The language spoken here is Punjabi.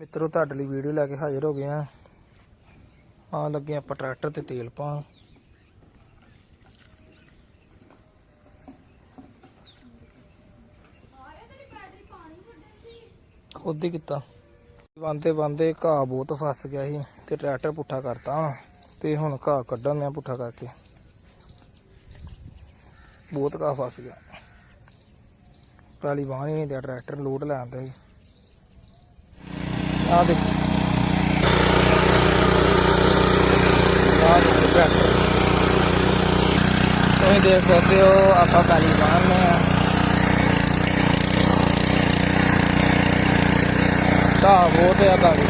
ਮਿੱਤਰੋ, ਤੁਹਾਡੇ ਲਈ ਵੀਡੀਓ ਲੈ ਕੇ ਹਾਜ਼ਰ ਹੋ ਗਏ ਆ ਆ ਲੱਗੇ ਆਪਾਂ ਟਰੈਕਟਰ ਤੇ ਤੇਲ ਪਾਉਣ। ਖੁਦ ਹੀ ਕੀਤਾ। ਬੰਦੇ ਬੰਦੇ ਘਾਹ ਬਹੁਤ ਫਸ ਗਿਆ ਸੀ ਤੇ ਟਰੈਕਟਰ ਪੁੱਠਾ ਕਰਤਾ ਤੇ ਹੁਣ ਘਾਹ ਕੱਢਣ ਨੇ ਪੁੱਠਾ ਕਰਕੇ। ਬਹੁਤ ਘਾਹ ਫਸ ਗਿਆ। ਕਾਲੀ ਬਾਹ ਨਹੀਂ ਤੇ ਟਰੈਕਟਰ ਲੋਡ ਲੈਂਦਾ ਸੀ। ਆ ਦੇਖੋ। ਆ ਦੇਖ ਟਰੈਕਟਰ ਤੁਸੀਂ ਦੇਖ ਸਕਦੇ ਹੋ, ਆਪਾਂ ਕਾਲੀ ਬਾਹ ਨੇ ਆ। ਘਾਹ ਬਹੁਤ ਆ ਕਾਲੀ